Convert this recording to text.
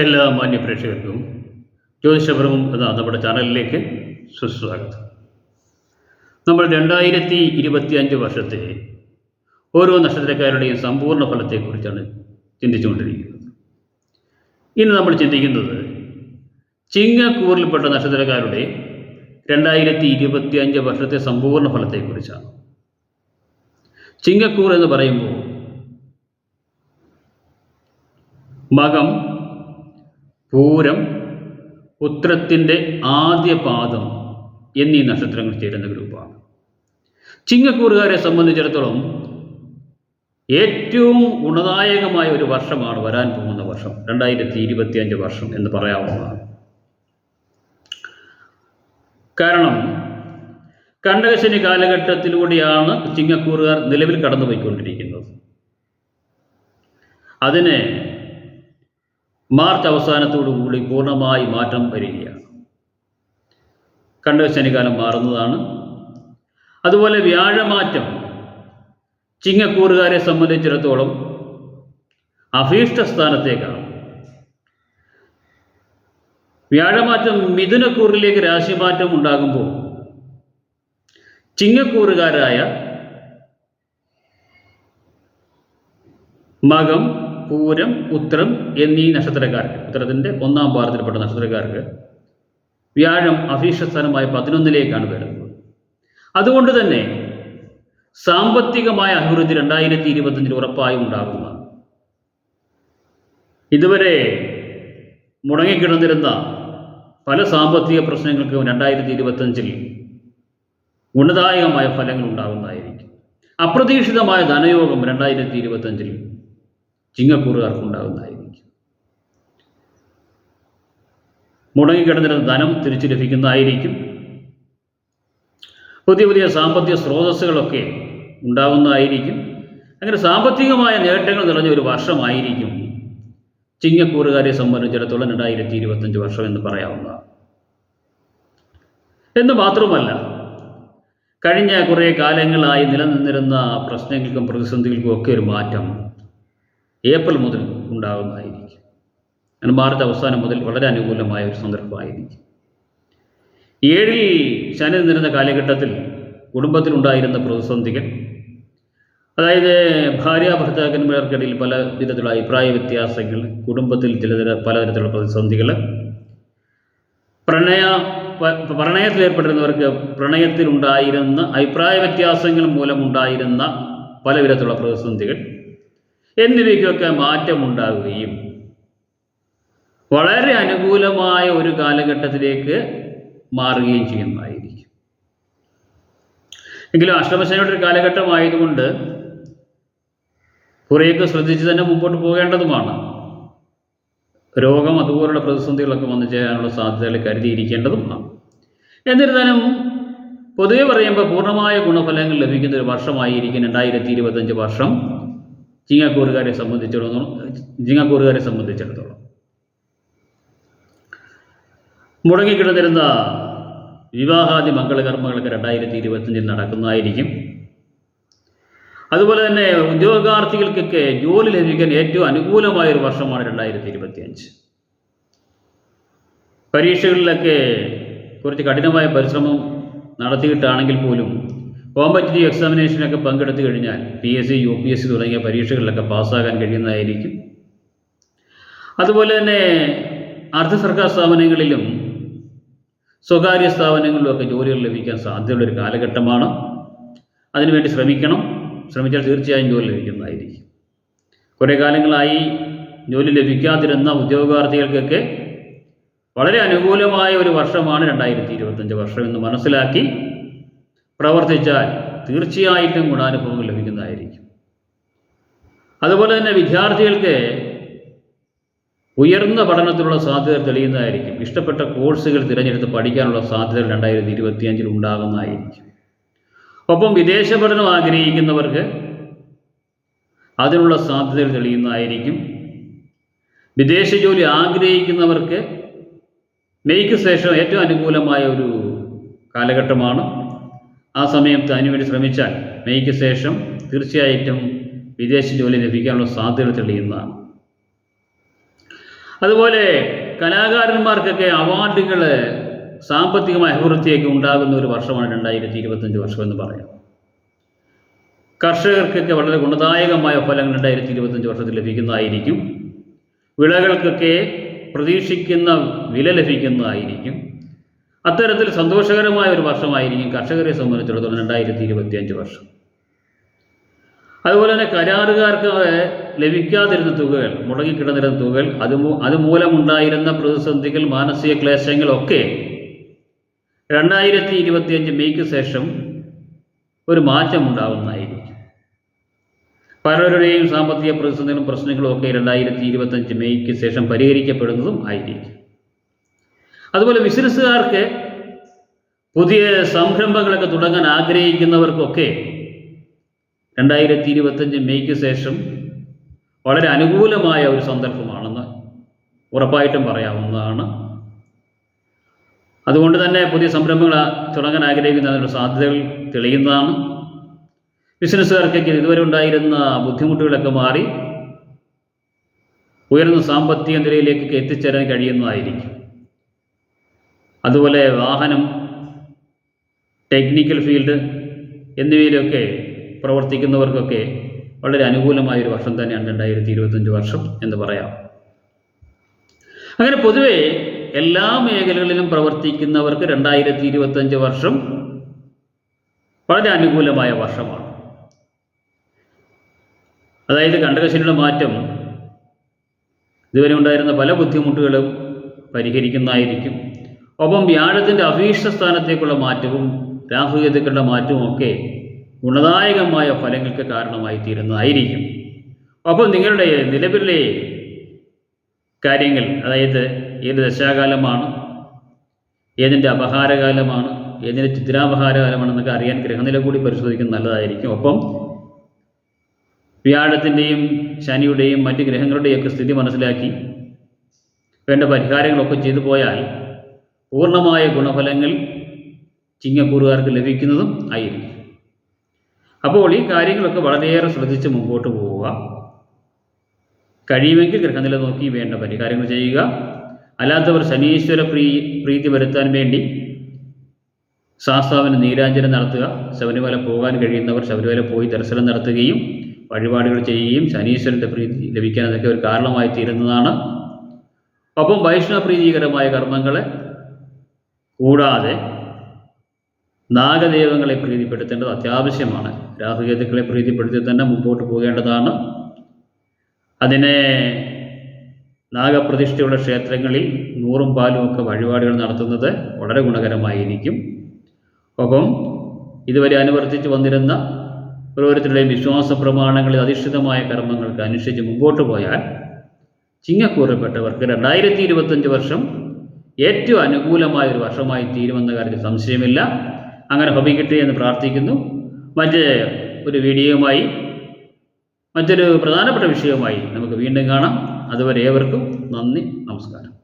എല്ലാ മാന്യ പ്രേക്ഷകർക്കും ജ്യോതിഷപരവും എന്ന നമ്മുടെ ചാനലിലേക്ക് സുസ്വാഗതം. നമ്മൾ രണ്ടായിരത്തി ഇരുപത്തി അഞ്ച് വർഷത്തെ ഓരോ നക്ഷത്രക്കാരുടെയും സമ്പൂർണ ഫലത്തെക്കുറിച്ചാണ് ചിന്തിച്ചുകൊണ്ടിരിക്കുന്നത്. ഇന്ന് നമ്മൾ ചിന്തിക്കുന്നത് ചിങ്ങക്കൂറിൽപ്പെട്ട നക്ഷത്രക്കാരുടെ രണ്ടായിരത്തി ഇരുപത്തി അഞ്ച് വർഷത്തെ സമ്പൂർണ ഫലത്തെക്കുറിച്ചാണ്. ചിങ്ങക്കൂർ എന്ന് പറയുമ്പോൾ മകം പൂരം ഉത്രത്തിന്റെ ആദ്യ പാദം എന്നീ നക്ഷത്രങ്ങൾ ചേരുന്ന ഗ്രൂപ്പാണ് ചിങ്ങക്കൂറുകാരെ സംബന്ധിച്ചിടത്തോളം ഏറ്റവും ഗുണദായകമായ ഒരു വർഷമാണ് വരാൻ പോകുന്ന വർഷം രണ്ടായിരത്തി ഇരുപത്തി അഞ്ച് വർഷം എന്ന് പറയാവുന്നതാണ്. കാരണം കണ്ടകശനി കാലഘട്ടത്തിലൂടെയാണ് ചിങ്ങക്കൂറുകാർ നിലവിൽ കടന്നുപോയിക്കൊണ്ടിരിക്കുന്നത്. അതിന് മാർച്ച് അവസാനത്തോടുകൂടി പൂർണമായി മാറ്റം വരികയാണ്. കണ്ടകശനികാലം മാറുന്നതാണ്. അതുപോലെ വ്യാഴമാറ്റം ചിങ്ങക്കൂറുകാരെ സംബന്ധിച്ചിടത്തോളം അഭീഷ്ട സ്ഥാനത്തേക്കാണ് വ്യാഴമാറ്റം മിഥുനക്കൂറിലേക്ക് രാശിമാറ്റം ഉണ്ടാകുമ്പോൾ ചിങ്ങക്കൂറുകാരായ മകം പൂരം ഉത്രം എന്നീ നക്ഷത്രക്കാർക്ക് ഉത്തരത്തിന്റെ ഒന്നാം പാദത്തിൽപ്പെട്ട നക്ഷത്രക്കാർക്ക് വ്യാഴം അഭീഷ്ടസ്ഥാനമായ പതിനൊന്നിലേക്കാണ് വരുന്നത്. അതുകൊണ്ട് തന്നെ സാമ്പത്തികമായ അഭിവൃദ്ധി രണ്ടായിരത്തി ഇരുപത്തഞ്ചിൽ ഉറപ്പായും ഉണ്ടാകുന്നതാണ്. ഇതുവരെ മുടങ്ങിക്കിടന്നിരുന്ന പല സാമ്പത്തിക പ്രശ്നങ്ങൾക്കും രണ്ടായിരത്തി ഇരുപത്തഞ്ചിൽ ഗുണദായകമായ ഫലങ്ങൾ ഉണ്ടാകുന്നതായിരിക്കും. അപ്രതീക്ഷിതമായ ധനയോഗം രണ്ടായിരത്തി ഇരുപത്തഞ്ചിൽ ചിങ്ങക്കൂറുകാർക്ക് ഉണ്ടാകുന്നതായിരിക്കും മുടങ്ങിക്കിടന്നിരുന്ന ധനം തിരിച്ചു ലഭിക്കുന്നതായിരിക്കും. പുതിയ പുതിയ സാമ്പത്തിക സ്രോതസ്സുകളൊക്കെ ഉണ്ടാകുന്നതായിരിക്കും. അങ്ങനെ സാമ്പത്തികമായ നേട്ടങ്ങൾ നിറഞ്ഞ ഒരു വർഷമായിരിക്കും ചിങ്ങക്കൂറുകാരെ സംബന്ധിച്ചിടത്തോളം രണ്ടായിരത്തി ഇരുപത്തഞ്ച് വർഷം എന്ന് പറയാവുന്നതാണ് എന്ന് മാത്രമല്ല കഴിഞ്ഞ കുറേ കാലങ്ങളായി നിലനിന്നിരുന്ന പ്രശ്നങ്ങൾക്കും പ്രതിസന്ധികൾക്കും ഒക്കെ ഒരു മാറ്റം ഏപ്രിൽ മുതൽ ഉണ്ടാകുന്നതായിരിക്കും മാർച്ച് അവസാനം മുതൽ വളരെ അനുകൂലമായ ഒരു സന്ദർഭമായിരിക്കും. ഏഴിൽ ശനി നിന്നിരുന്ന കാലഘട്ടത്തിൽ കുടുംബത്തിലുണ്ടായിരുന്ന പ്രതിസന്ധികൾ അതായത് ഭാര്യ ഭർത്താക്കന്മാർക്കിടയിൽ പല വിധത്തിലുള്ള അഭിപ്രായ വ്യത്യാസങ്ങൾ കുടുംബത്തിൽ ചിലതര പലതരത്തിലുള്ള പ്രതിസന്ധികൾ പ്രണയ പ- പ്രണയത്തിൽ ഏർപ്പെട്ടിരുന്നവർക്ക് പ്രണയത്തിലുണ്ടായിരുന്ന അഭിപ്രായ വ്യത്യാസങ്ങൾ മൂലമുണ്ടായിരുന്ന പല വിധത്തിലുള്ള പ്രതിസന്ധികൾ എന്നിവയ്ക്കൊക്കെ മാറ്റമുണ്ടാകുകയും വളരെ അനുകൂലമായ ഒരു കാലഘട്ടത്തിലേക്ക് മാറുകയും ചെയ്യുന്നതായിരിക്കും. എങ്കിലും അഷ്ടമശനിയുടെ ഒരു കാലഘട്ടമായതുകൊണ്ട് കുറേയൊക്കെ ശ്രദ്ധിച്ച് തന്നെ മുമ്പോട്ട് പോകേണ്ടതുമാണ്. രോഗം അതുപോലുള്ള പ്രതിസന്ധികളൊക്കെ വന്നു ചേരാനുള്ള സാധ്യതകൾ കരുതിയിരിക്കേണ്ടതുമാണ് എന്നിരുന്നാലും പൊതുവെ പറയുമ്പോൾ പൂർണമായ ഗുണഫലങ്ങൾ ലഭിക്കുന്ന ഒരു വർഷമായിരിക്കും രണ്ടായിരത്തി ഇരുപത്തഞ്ച് വർഷം. ചിങ്ങക്കൂറുകാരെ സംബന്ധിച്ചിടത്തോളം ചിങ്ങക്കൂറുകാരെ സംബന്ധിച്ചിടത്തോളം. മുടങ്ങിക്കിടന്നിരുന്ന വിവാഹാദി മംഗളകർമ്മങ്ങളൊക്കെ രണ്ടായിരത്തി ഇരുപത്തഞ്ചിൽ നടക്കുന്നതായിരിക്കും. അതുപോലെ തന്നെ ഉദ്യോഗാർത്ഥികൾക്കൊക്കെ ജോലി ലഭിക്കാൻ ഏറ്റവും അനുകൂലമായ ഒരു വർഷമാണ് രണ്ടായിരത്തി ഇരുപത്തിയഞ്ച് പരീക്ഷകളിലൊക്കെ കുറച്ച് കഠിനമായ പരിശ്രമം നടത്തിയിട്ടാണെങ്കിൽ പോലും കോമ്പറ്റീവ് എക്സാമിനേഷനൊക്കെ പങ്കെടുത്തു കഴിഞ്ഞാൽ P S C U P S C തുടങ്ങിയ പരീക്ഷകളിലൊക്കെ പാസ്സാകാൻ കഴിയുന്നതായിരിക്കും. അതുപോലെ തന്നെ അർദ്ധ സർക്കാർ സ്ഥാപനങ്ങളിലും സ്വകാര്യ സ്ഥാപനങ്ങളിലുമൊക്കെ ജോലികൾ ലഭിക്കാൻ സാധ്യതയുള്ള ഒരു കാലഘട്ടമാണ്. അതിനുവേണ്ടി ശ്രമിക്കണം. ശ്രമിച്ചാൽ തീർച്ചയായും ജോലി ലഭിക്കുന്നതായിരിക്കും. കുറേ കാലങ്ങളായി ജോലി ലഭിക്കാതിരുന്ന ഉദ്യോഗാർത്ഥികൾക്കൊക്കെ വളരെ അനുകൂലമായ ഒരു വർഷമാണ് രണ്ടായിരത്തി ഇരുപത്തഞ്ച് വർഷം എന്ന് മനസ്സിലാക്കി പ്രവർത്തിച്ചാൽ തീർച്ചയായിട്ടും ഗുണാനുഭവങ്ങൾ ലഭിക്കുന്നതായിരിക്കും. അതുപോലെ തന്നെ വിദ്യാർത്ഥികൾക്ക് ഉയർന്ന പഠനത്തിനുള്ള സാധ്യത തെളിയുന്നതായിരിക്കും. ഇഷ്ടപ്പെട്ട കോഴ്സുകൾ തിരഞ്ഞെടുത്ത് പഠിക്കാനുള്ള സാധ്യത രണ്ടായിരത്തി ഇരുപത്തിയഞ്ചിൽ ഉണ്ടാകുന്നതായിരിക്കും. ഒപ്പം വിദേശ പഠനം ആഗ്രഹിക്കുന്നവർക്ക് അതിനുള്ള സാധ്യതകൾ തെളിയുന്നതായിരിക്കും. വിദേശ ജോലി ആഗ്രഹിക്കുന്നവർക്ക് മെയ്ക്ക് ശേഷം ഏറ്റവും അനുകൂലമായ ഒരു കാലഘട്ടമാണ് ആ സമയത്ത് അതിനുവേണ്ടി ശ്രമിച്ചാൽ മെയ്ക്ക് ശേഷം തീർച്ചയായിട്ടും വിദേശ ജോലി ലഭിക്കാനുള്ള സാധ്യത തെളിയുന്നതാണ്. അതുപോലെ കലാകാരന്മാർക്കൊക്കെ അവാർഡുകൾ സാമ്പത്തികമായ അഭിവൃദ്ധിയൊക്കെ ഉണ്ടാകുന്ന ഒരു വർഷമാണ് രണ്ടായിരത്തി ഇരുപത്തഞ്ച് വർഷം എന്ന് പറയാം. കർഷകർക്കൊക്കെ വളരെ ഗുണദായകമായ ഫലങ്ങൾ രണ്ടായിരത്തി ഇരുപത്തഞ്ച് വർഷത്തിൽ ലഭിക്കുന്നതായിരിക്കും. വിളകൾക്കൊക്കെ പ്രതീക്ഷിക്കുന്ന വില ലഭിക്കുന്നതായിരിക്കും. അത്തരത്തിൽ സന്തോഷകരമായ ഒരു വർഷമായിരിക്കും കർഷകരെ സംബന്ധിച്ചിടത്തോളം രണ്ടായിരത്തി ഇരുപത്തി അഞ്ച് വർഷം. അതുപോലെ തന്നെ കരാറുകാർക്ക് ലഭിക്കാതിരുന്ന തുകകൾ മുടങ്ങിക്കിടന്നിരുന്ന തുകകൾ അത് മൂ- അതുമൂലമുണ്ടായിരുന്ന പ്രതിസന്ധികൾ മാനസിക ക്ലേശങ്ങളൊക്കെ രണ്ടായിരത്തി ഇരുപത്തിയഞ്ച് മെയ്ക്ക് ശേഷം ഒരു മാറ്റം ഉണ്ടാവുന്നതായിരിക്കും പലരുടെയും സാമ്പത്തിക പ്രതിസന്ധികളും പ്രശ്നങ്ങളും ഒക്കെ രണ്ടായിരത്തി ഇരുപത്തഞ്ച് മെയ്ക്ക് ശേഷം പരിഹരിക്കപ്പെടുന്നതും ആയിരിക്കും. അതുപോലെ ബിസിനസ്സുകാർക്ക് പുതിയ സംരംഭങ്ങളൊക്കെ തുടങ്ങാൻ ആഗ്രഹിക്കുന്നവർക്കൊക്കെ രണ്ടായിരത്തി ഇരുപത്തഞ്ച് മെയ്ക്ക് ശേഷം വളരെ അനുകൂലമായ ഒരു സന്ദർഭമാണെന്ന് ഉറപ്പായിട്ടും പറയാവുന്നതാണ്. അതുകൊണ്ട് തന്നെ പുതിയ സംരംഭങ്ങൾ തുടങ്ങാൻ ആഗ്രഹിക്കുന്നതിനുള്ള സാധ്യതകൾ തെളിയുന്നതാണ്. ബിസിനസ്സുകാർക്കൊക്കെ ഇതുവരെ ഉണ്ടായിരുന്ന ബുദ്ധിമുട്ടുകളൊക്കെ മാറി ഉയർന്ന സാമ്പത്തിക നിലയിലേക്കൊക്കെ എത്തിച്ചേരാൻ കഴിയുന്നതായിരിക്കും. അതുപോലെ വാഹനം ടെക്നിക്കൽ ഫീൽഡ് എന്നിവയിലൊക്കെ പ്രവർത്തിക്കുന്നവർക്കൊക്കെ വളരെ അനുകൂലമായ ഒരു വർഷം തന്നെയാണ് രണ്ടായിരത്തി ഇരുപത്തഞ്ച് വർഷം എന്ന് പറയാം. അങ്ങനെ പൊതുവെ എല്ലാ മേഖലകളിലും പ്രവർത്തിക്കുന്നവർക്ക് രണ്ടായിരത്തി ഇരുപത്തഞ്ച് വർഷം വളരെ അനുകൂലമായ വർഷമാണ്. അതായത് കണ്ടകശനിയുടെ മാറ്റം ഇതുവരെ ഉണ്ടായിരുന്ന പല ബുദ്ധിമുട്ടുകളും പരിഹരിക്കുന്നതായിരിക്കും. ഒപ്പം വ്യാഴത്തിന്റെ അഭീഷ്ട സ്ഥാനത്തേക്കുള്ള മാറ്റവും രാഹുഗതുക്കളുടെ മാറ്റവും ഒക്കെ ഗുണദായകമായ ഫലങ്ങൾക്ക് കാരണമായി തീരുന്നതായിരിക്കും. ഒപ്പം നിങ്ങളുടെ നിലവിലെ കാര്യങ്ങൾ അതായത് ഏത് ദശാകാലമാണ് ഏതിന്റെ അപഹാരകാലമാണ് ഏതിന്റെ ചിത്രാപഹാരകാലമാണെന്നൊക്കെ അറിയാൻ ഗ്രഹനില കൂടി പരിശോധിക്കുന്നത് നല്ലതായിരിക്കും. ഒപ്പം വ്യാഴത്തിന്റെയും ശനിയുടെയും മറ്റ് ഗ്രഹങ്ങളുടെയൊക്കെ സ്ഥിതി മനസ്സിലാക്കി വേണ്ട പരിഹാരങ്ങളൊക്കെ ചെയ്തു പോയാൽ പൂർണമായ ഗുണഫലങ്ങൾ ചിങ്ങക്കൂറുകാർക്ക് ലഭിക്കുന്നതും ആയിരിക്കും. അപ്പോൾ ഈ കാര്യങ്ങളൊക്കെ വളരെയേറെ ശ്രദ്ധിച്ച് മുമ്പോട്ട് പോവുക. കഴിയുമെങ്കിൽ ഗ്രഹനില നോക്കി വേണ്ട പരിഹാരങ്ങൾ ചെയ്യുക. അല്ലാത്തവർ ശനീശ്വര പ്രീ പ്രീതി വരുത്താൻ വേണ്ടി ശാസ്താവിന് നീരാഞ്ജനം നടത്തുക. ശബരിമല പോകാൻ കഴിയുന്നവർ ശബരിമല പോയി ദർശനം നടത്തുകയും വഴിപാടുകൾ ചെയ്യുകയും ശനീശ്വരന്റെ പ്രീതി ലഭിക്കാൻ അതൊക്കെ ഒരു കാരണമായി തീരുന്നതാണ്. ഒപ്പം വൈഷ്ണവ പ്രീതികരമായ കർമ്മങ്ങളെ കൂടാതെ നാഗദൈവങ്ങളെ പ്രീതിപ്പെടുത്തേണ്ടത് അത്യാവശ്യമാണ്. രാഹുകേതുക്കളെ പ്രീതിപ്പെടുത്തി തന്നെ മുമ്പോട്ട് പോകേണ്ടതാണ്. അതിനെ നാഗപ്രതിഷ്ഠയുള്ള ക്ഷേത്രങ്ങളിൽ നൂറും പാലും ഒക്കെ വഴിപാടുകൾ നടത്തുന്നത് വളരെ ഗുണകരമായിരിക്കും. ഒപ്പം ഇതുവരെ അനുവർത്തിച്ച് വന്നിരുന്ന ഓരോരുത്തരുടെയും വിശ്വാസ പ്രമാണങ്ങളിൽ അധിഷ്ഠിതമായ കർമ്മങ്ങൾക്ക് അനുഷ്ഠിച്ച് മുമ്പോട്ട് പോയാൽ ചിങ്ങക്കൂറപ്പെട്ടവർക്ക് രണ്ടായിരത്തി ഇരുപത്തഞ്ച് വർഷം ഏറ്റവും അനുകൂലമായ ഒരു വർഷമായി തീരുമെന്ന കാര്യത്തിൽ സംശയമില്ല. അങ്ങനെ ഭവിക്കട്ടെ എന്ന് പ്രാർത്ഥിക്കുന്നു. മറ്റ് ഒരു വീഡിയോയുമായി മറ്റൊരു പ്രധാനപ്പെട്ട വിഷയവുമായി നമുക്ക് വീണ്ടും കാണാം. അതുവരെ ഏവർക്കും നന്ദി നമസ്കാരം.